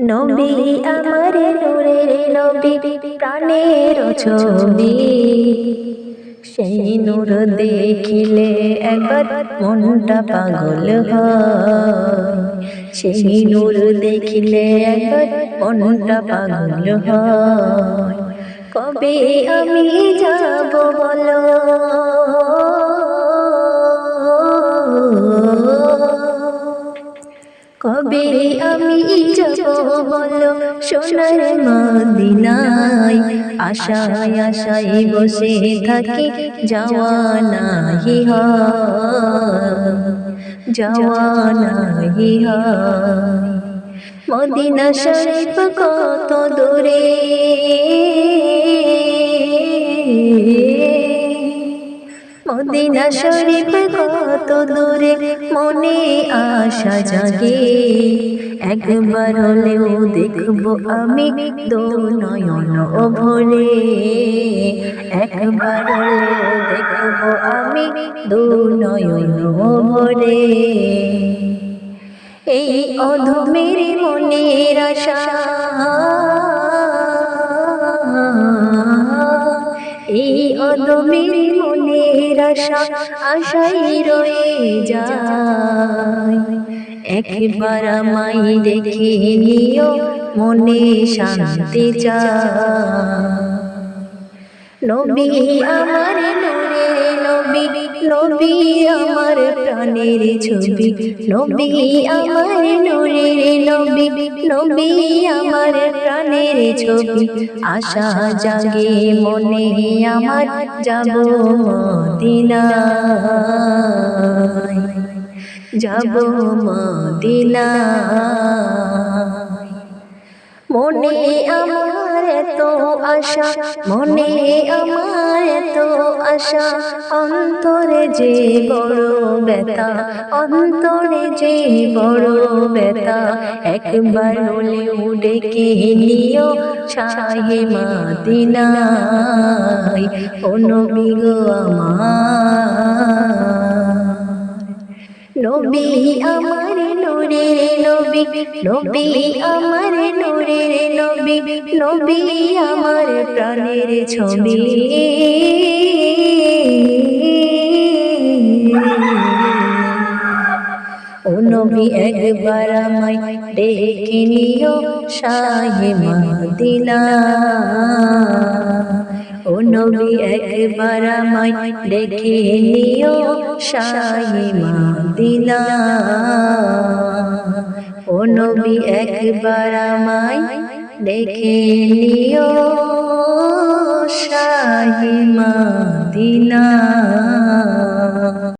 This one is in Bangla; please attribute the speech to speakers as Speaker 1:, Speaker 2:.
Speaker 1: নবী আমার নূরের নবী, প্রাণের ছবি। সেই নূর দেখিলে একবার মনটা পাগল হয়। সেই নূর দেখিলে একবার মনটা পাগল হয়। কবে আমি যাব কবে আমি সোনার আশায় আশায় বসে থাকি যাওয়া নাহি মদিনা শরীফ কত দূরে মদিনা শরীফ কত দূরে, মনে আশা জাগে। একবার হলেও দেখব আমি দো নয়ন ভরে একবার হলেও দেখব আমি দো নয়ন ভরে এই অধমের মনের আশা। এই অদমের মনের আশা, আশাই রয়ে যায়। একবার আমায় দেখে নিও, মনে শান্তি চায়। নবী আমার নূরে নবী নবী আমার প্রাণের ছবি। নবী আমার নূরের নবী নবী আমার প্রাণের ছবি। আশা জাগে মনে, আমার যাব মদিনায় যাব মদিনায়। মনে আমার এত আশা, মনে আমার এত আশা। অন্তরে যে বড় ব্যথা, অন্তরে যে বড় ব্যথা। একবার হলেও ডেকে নিও ছাহে মাদিনায় নবী গো আমার। নবী আমার নূরের নবী নবী, আমার নূরের নবী নবী আমার প্রাণের ছবি। ও নবী, একবার আমায় ডেকে নিও শাহে মদিনা। ও নবী, একবার আমায় ডেকে নিও শাহে মদিনা। নবী একবার আমায় দেখে নিও শাহে মদিনা।